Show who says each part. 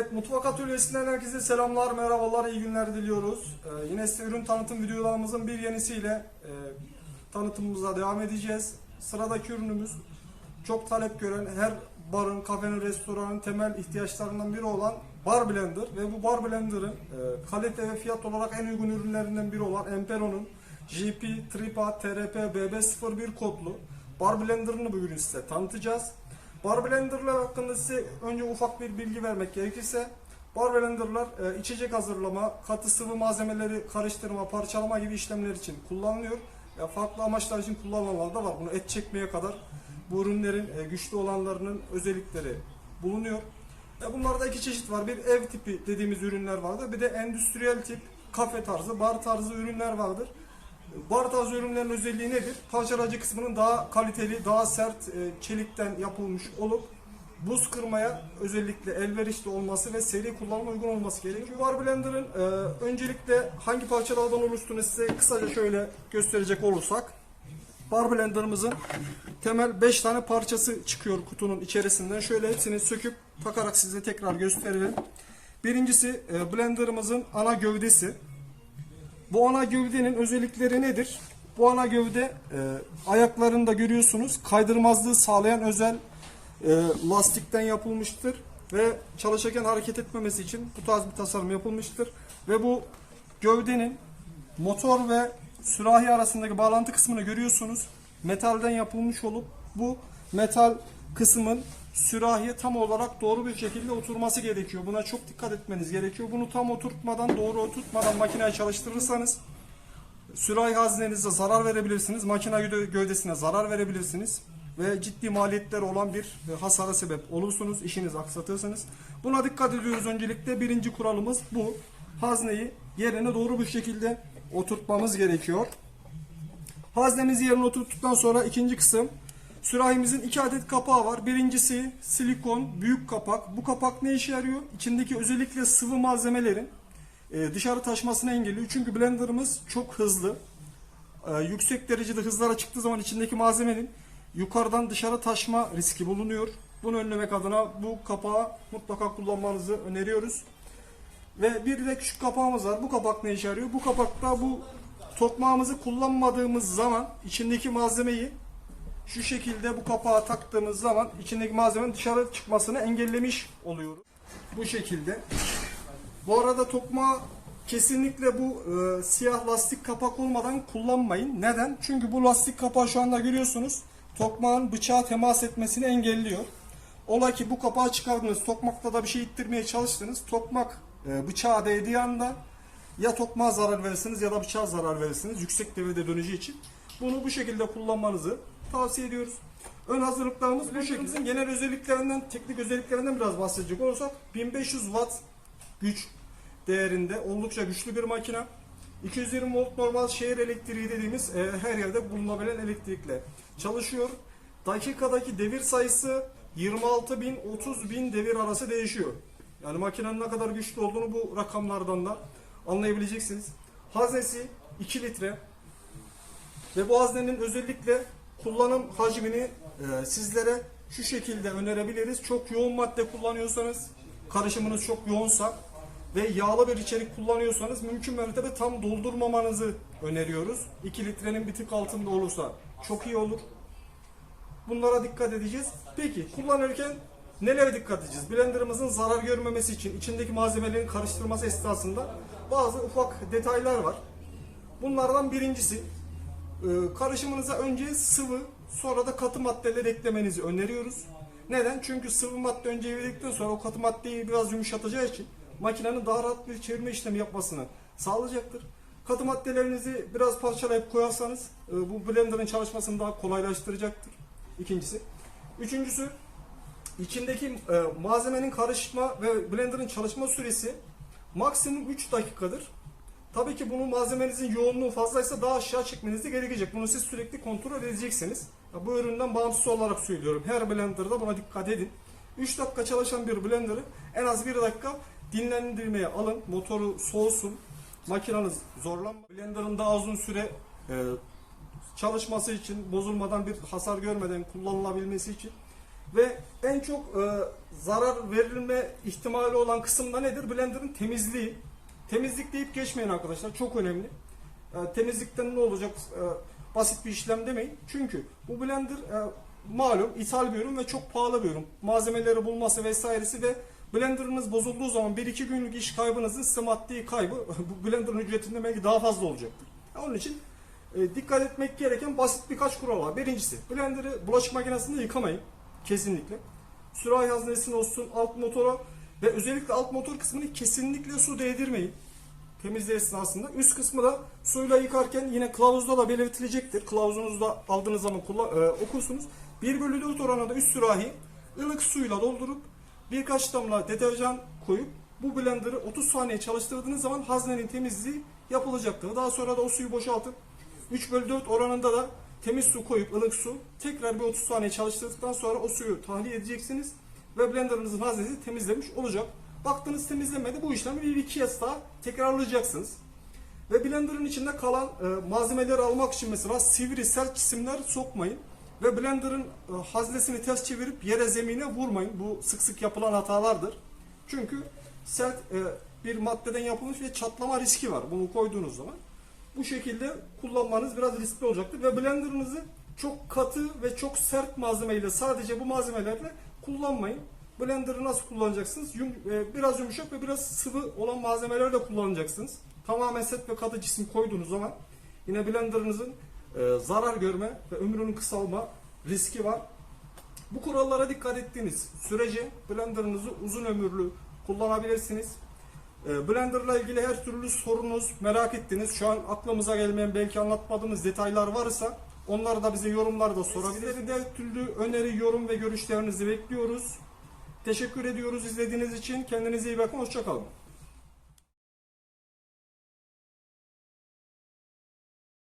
Speaker 1: Evet, Mutfak Atölyesi'nden herkese selamlar, merhabalar, iyi günler diliyoruz. Ee, yine size ürün tanıtım videolarımızın bir yenisiyle e, tanıtımımıza devam edeceğiz. Sıradaki ürünümüz çok talep gören her barın, kafenin, restoranın temel ihtiyaçlarından biri olan bar blender ve bu bar blender'ın e, kalite ve fiyat olarak en uygun ürünlerinden biri olan Empero'nun GP, Tripa, TRP, BB01 kodlu bar blender'ını bugün size tanıtacağız. Bar blenderlar hakkında size önce ufak bir bilgi vermek gerekirse bar blenderlar e, içecek hazırlama, katı sıvı malzemeleri karıştırma, parçalama gibi işlemler için kullanılıyor. Ya farklı amaçlar için kullanılanlar da var. Bunu et çekmeye kadar bu ürünlerin e, güçlü olanlarının özellikleri bulunuyor. E, bunlarda iki çeşit var. Bir ev tipi dediğimiz ürünler vardır. Bir de endüstriyel tip kafe tarzı, bar tarzı ürünler vardır. Bar tarzı ürünlerin özelliği nedir? Parçalayıcı kısmının daha kaliteli, daha sert e, çelikten yapılmış olup buz kırmaya özellikle elverişli olması ve seri kullanıma uygun olması gerekiyor. Bar Blender'ın e, öncelikle hangi parçalardan oluştuğunu size kısaca şöyle gösterecek olursak. Bar Blender'ımızın temel 5 tane parçası çıkıyor kutunun içerisinden. Şöyle hepsini söküp takarak size tekrar gösterelim. Birincisi e, blenderımızın ana gövdesi. Bu ana gövdenin özellikleri nedir? Bu ana gövde e, ayaklarında görüyorsunuz kaydırmazlığı sağlayan özel e, lastikten yapılmıştır ve çalışırken hareket etmemesi için bu tarz bir tasarım yapılmıştır ve bu gövdenin motor ve sürahi arasındaki bağlantı kısmını görüyorsunuz. Metalden yapılmış olup bu metal kısmın sürahiye tam olarak doğru bir şekilde oturması gerekiyor. Buna çok dikkat etmeniz gerekiyor. Bunu tam oturtmadan, doğru oturtmadan makineyi çalıştırırsanız sürahi haznenize zarar verebilirsiniz. Makine gövde- gövdesine zarar verebilirsiniz. Ve ciddi maliyetler olan bir e, hasara sebep olursunuz. işinizi aksatırsanız. Buna dikkat ediyoruz öncelikle. Birinci kuralımız bu. Hazneyi yerine doğru bir şekilde oturtmamız gerekiyor. Haznemizi yerine oturttuktan sonra ikinci kısım sürahimizin iki adet kapağı var. Birincisi silikon büyük kapak. Bu kapak ne işe yarıyor? İçindeki özellikle sıvı malzemelerin e, dışarı taşmasını engelliyor. Çünkü blenderımız çok hızlı. E, yüksek derecede hızlara çıktığı zaman içindeki malzemenin yukarıdan dışarı taşma riski bulunuyor. Bunu önlemek adına bu kapağı mutlaka kullanmanızı öneriyoruz. Ve bir de küçük kapağımız var. Bu kapak ne işe yarıyor? Bu kapakta bu tokmağımızı kullanmadığımız zaman içindeki malzemeyi şu şekilde bu kapağa taktığımız zaman içindeki malzemenin dışarı çıkmasını engellemiş oluyoruz. Bu şekilde. Bu arada tokmağı kesinlikle bu e, siyah lastik kapak olmadan kullanmayın. Neden? Çünkü bu lastik kapağı şu anda görüyorsunuz. Tokmağın bıçağa temas etmesini engelliyor. Ola ki bu kapağı çıkardınız, tokmakta da bir şey ittirmeye çalıştınız. Tokmak e, bıçağa değdiği anda ya tokmağa zarar verirsiniz ya da bıçağa zarar verirsiniz yüksek devirde döneceği için. Bunu bu şekilde kullanmanızı tavsiye ediyoruz. Ön hazırlıklarımız bu şekilde. Genel özelliklerinden, teknik özelliklerinden biraz bahsedecek olursak 1500 watt güç değerinde oldukça güçlü bir makine. 220 volt normal şehir elektriği dediğimiz e, her yerde bulunabilen elektrikle çalışıyor. Dakikadaki devir sayısı 26 bin 30 bin devir arası değişiyor. Yani makinenin ne kadar güçlü olduğunu bu rakamlardan da anlayabileceksiniz. Haznesi 2 litre ve bu haznenin özellikle kullanım hacmini e, sizlere şu şekilde önerebiliriz. Çok yoğun madde kullanıyorsanız, karışımınız çok yoğunsa ve yağlı bir içerik kullanıyorsanız mümkün mertebe tam doldurmamanızı öneriyoruz. 2 litrenin bir tık altında olursa çok iyi olur. Bunlara dikkat edeceğiz. Peki kullanırken nelere dikkat edeceğiz? Blenderımızın zarar görmemesi için içindeki malzemelerin karıştırması esnasında bazı ufak detaylar var. Bunlardan birincisi karışımınıza önce sıvı sonra da katı maddeler eklemenizi öneriyoruz. Neden? Çünkü sıvı madde önce eridikten sonra o katı maddeyi biraz yumuşatacağı için makinenin daha rahat bir çevirme işlemi yapmasını sağlayacaktır. Katı maddelerinizi biraz parçalayıp koyarsanız e, bu blenderın çalışmasını daha kolaylaştıracaktır. İkincisi. Üçüncüsü içindeki e, malzemenin karışma ve blenderın çalışma süresi maksimum 3 dakikadır. Tabii ki bunun malzemenizin yoğunluğu fazlaysa daha aşağı çekmeniz de gerekecek. Bunu siz sürekli kontrol edeceksiniz. Bu üründen bağımsız olarak söylüyorum. Her blenderda buna dikkat edin. 3 dakika çalışan bir blenderı en az 1 dakika dinlendirmeye alın. Motoru soğusun. Makineniz zorlanma. Blenderın daha uzun süre e, çalışması için, bozulmadan bir hasar görmeden kullanılabilmesi için Ve en çok e, zarar verilme ihtimali olan kısımda nedir? Blender'ın temizliği. Temizlik deyip geçmeyin arkadaşlar. Çok önemli. E, temizlikten ne olacak? E, basit bir işlem demeyin. Çünkü bu blender e, malum ithal bir ürün ve çok pahalı bir ürün. Malzemeleri bulması vesairesi ve blenderınız bozulduğu zaman 1-2 günlük iş kaybınızın size maddi kaybı bu blenderın ücretinde belki daha fazla olacaktır. Onun için e, dikkat etmek gereken basit birkaç kural var. Birincisi blenderı bulaşık makinesinde yıkamayın. Kesinlikle. Sürahi haznesine olsun alt motora ve özellikle alt motor kısmını kesinlikle su değdirmeyin temizliği esnasında. Üst kısmı da suyla yıkarken yine kılavuzda da belirtilecektir. Kılavuzunuzda aldığınız zaman e, okursunuz. 1 bölü 4 oranında üst sürahi ılık suyla doldurup birkaç damla deterjan koyup bu blenderı 30 saniye çalıştırdığınız zaman haznenin temizliği yapılacaktır. Daha sonra da o suyu boşaltıp 3 bölü 4 oranında da temiz su koyup ılık su tekrar bir 30 saniye çalıştırdıktan sonra o suyu tahliye edeceksiniz ve blenderınızın haznesi temizlemiş olacak. Baktınız temizlemedi bu işlemi bir iki kez daha tekrarlayacaksınız. Ve blenderın içinde kalan e, malzemeleri almak için mesela sivri sert cisimler sokmayın. Ve blenderın e, haznesini ters çevirip yere zemine vurmayın. Bu sık sık yapılan hatalardır. Çünkü sert e, bir maddeden yapılmış ve çatlama riski var bunu koyduğunuz zaman. Bu şekilde kullanmanız biraz riskli olacaktır. Ve blenderınızı çok katı ve çok sert malzemeyle sadece bu malzemelerle kullanmayın. Blender'ı nasıl kullanacaksınız? Yum, e, biraz yumuşak ve biraz sıvı olan malzemelerle kullanacaksınız. Tamamen sert ve katı cisim koyduğunuz zaman yine blenderınızın e, zarar görme ve ömrünün kısalma riski var. Bu kurallara dikkat ettiğiniz sürece blenderınızı uzun ömürlü kullanabilirsiniz. E, Blender'la ilgili her türlü sorunuz, merak ettiniz. Şu an aklımıza gelmeyen belki anlatmadığımız detaylar varsa onları da bize yorumlarda sorabilirsiniz. Her türlü öneri, yorum ve görüşlerinizi bekliyoruz. Teşekkür ediyoruz izlediğiniz için. Kendinize iyi bakın. Hoşçakalın.